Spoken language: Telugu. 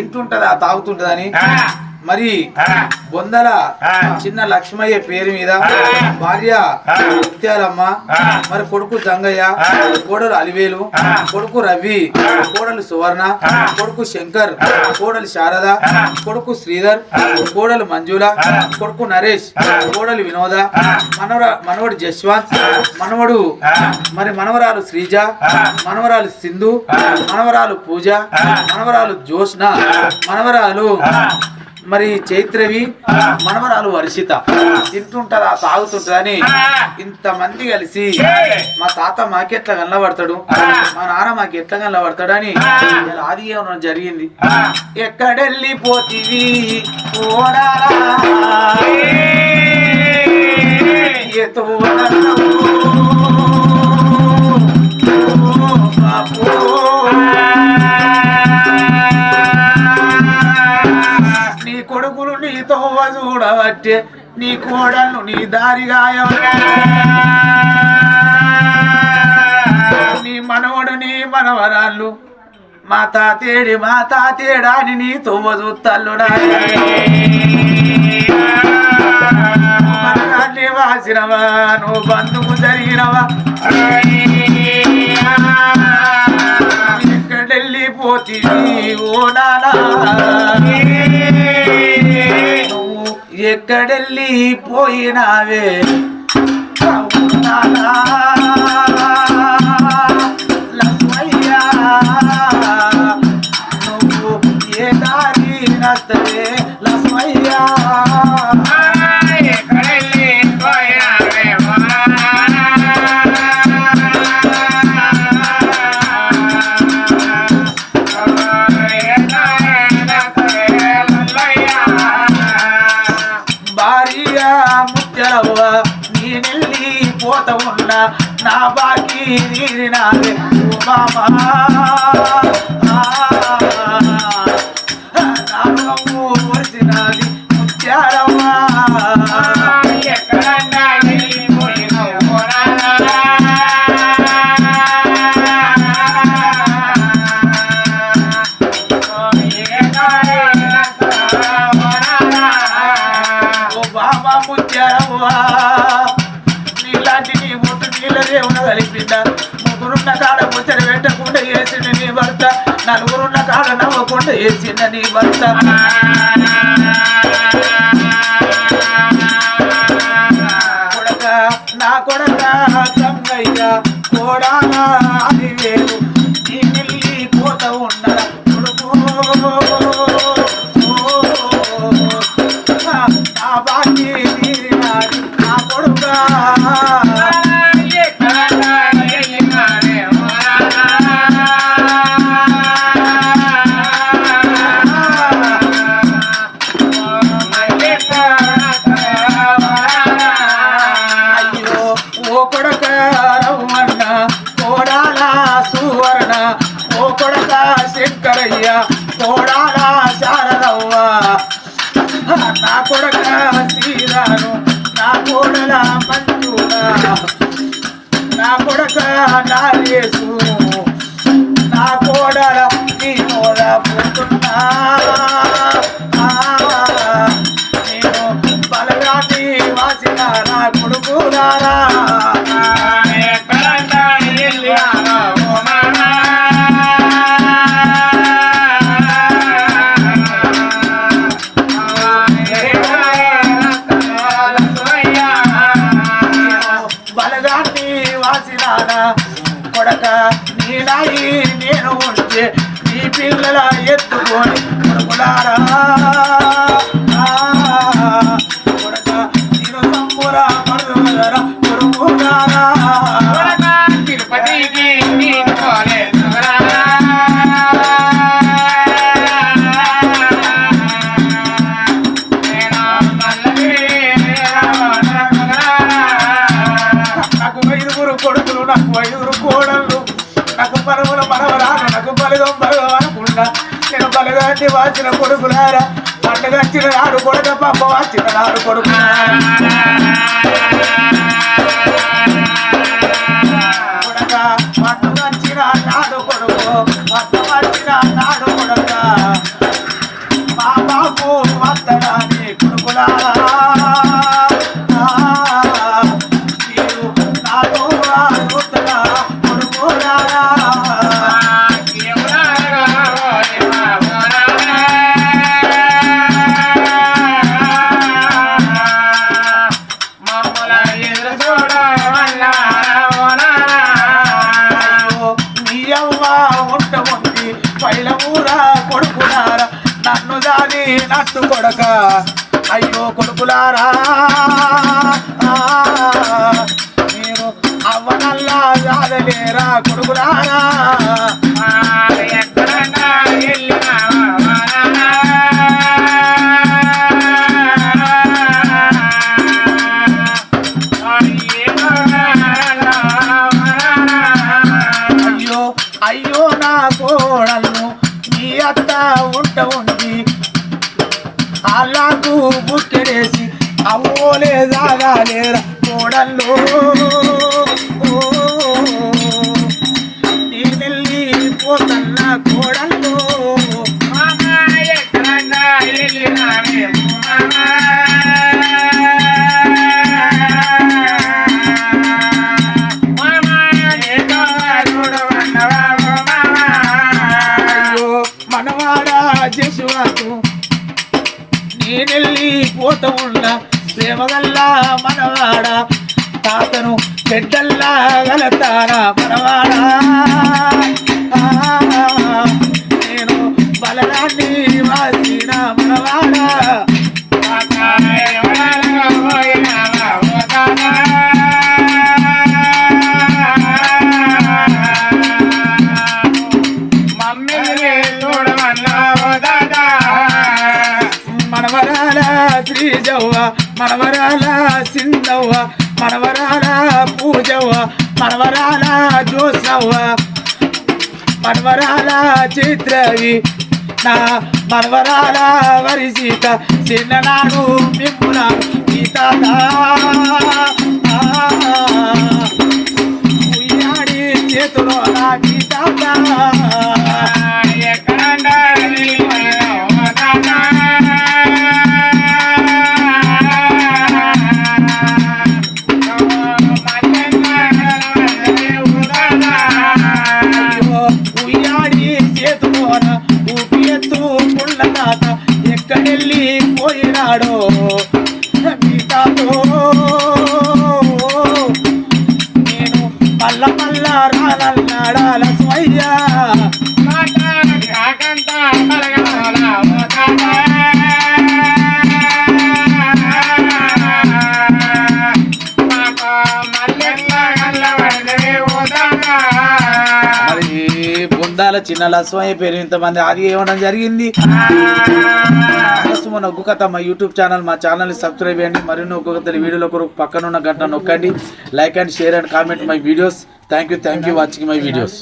తింటుంటదా తాగుతుంటదని మరి బొందల. చిన్న లక్ష్మయ్య పేరు మీద. భార్య. ముత్యాలమ్మ. మరి కొడుకు జంగయ్య. కోడలు అలివేలు. కొడుకు రవి. కోడలు సువర్ణ. కొడుకు శంకర్. కోడలు శారద. కొడుకు శ్రీధర్. కోడలు మంజుల. కొడుకు నరేష్. కోడలు వినోద. మనవర మనవడు జశ్వంత్. మనవడు. మరి మనవరాలు శ్రీజ. మనవరాలు సింధు. మనవరాలు పూజ. మనవరాలు జోష్న. మనవరాలు. మరి చైత్రవి మనవరాలు వర్షిత తింటుంటారా తాగుతుంటారని ఇంతమంది కలిసి మా తాత మాకెట్లా కనబడతాడు? మా నాన్న మాకు ఎట్లా కనబడతాడు అని ఆది ఏమన్నా జరిగింది. ఆ. ఓడారా? చూడవచ్చే. నీ కోడళ్ళు నీ దారిగాయ నీ మనవడు నీ మనవరాళ్ళు. మా తాతేడి మా తాతేడాని నీ తొవ్వ చూస్తాళ్ళు వాసినవా నువ్వు బంధువు జరిగినవా? ఎక్కడెళ్ళిపోతివి ఓ నానా? ఎక్కడెళ్ళి పోయినావే? పోత ఉన్న నా బాకీ నీరినావే మామా. కలిపింద ముగ్గురున్న కాడ ముచ్చట పెట్టకుండా వేసిన నీ భర్త. నలుగురున్న కాడ నవ్వకుండా వేసిన నీ భర్త. కొడక నా కొడక సంగయ్య కోడాలా అది వేరు. నీ పిల్లి కోత ఉన్న కొడుకు. సువర్ణ ఓ కొడక శంకరయ్య కోడాల శారదవ్వ. నా కొడక శ్రీరాను నా కోడల మంజుల నా కొడక నాగేశు నా కోడల నీ నోడ పోతున్నా నీ ఎత్తుకొని కొడుకులారా వచ్చిన కొడుకులారా? పండగచ్చిన నాడు కొడక పంప వచ్చిన నాడు కొడుకు. కొడక పండుగచ్చిన నాడు కొడుకు పండుగచ్చిన నాడు కొడక. మా బాబు వద్దడా కొడుకులారా. నట్టు అయ్యో కొడుకులారా. నేను అవ్వనల్లా జాదలేరా కొడుకులారా. పోలే దాదా లేరా నీ వెళ్ళి పోతన్న కోడళ్ళు. మనవాడా జసువాకు. నేనెళ్ళి పోత ఉన్నా తాతను చెడ్డల్లా గలతానా మనవాడా? ఆ, నేను బలరాన్ని వాసిన మనవాడా? మనవరాల శ్రీజవ్వ మనవరాల సింధవ్వ మనవరాల పూజవ్వ మనవరాల చూసావా? మనవరాల చిత్రవి. నా మనవరాల వరి సీత చిన్ననాడు మిమ్ముల సీత ఉయ్యాడి చేతిలో నా గీత Let's la suya బృందాల చిన్న లస్వయ్య పేరు ఇంతమంది అది ఇవ్వడం జరిగింది? మన ఒగ్గు కథ మా యూట్యూబ్ ఛానల్ మా ఛానల్ని సబ్స్క్రైబ్ చేయండి. మరిన్ని ఒక్కొక్కరి వీడియోలో వీడియోల కొరకు పక్కనున్న గంట నొక్కండి. Like and share and comment my videos. Thank you thank you watching my videos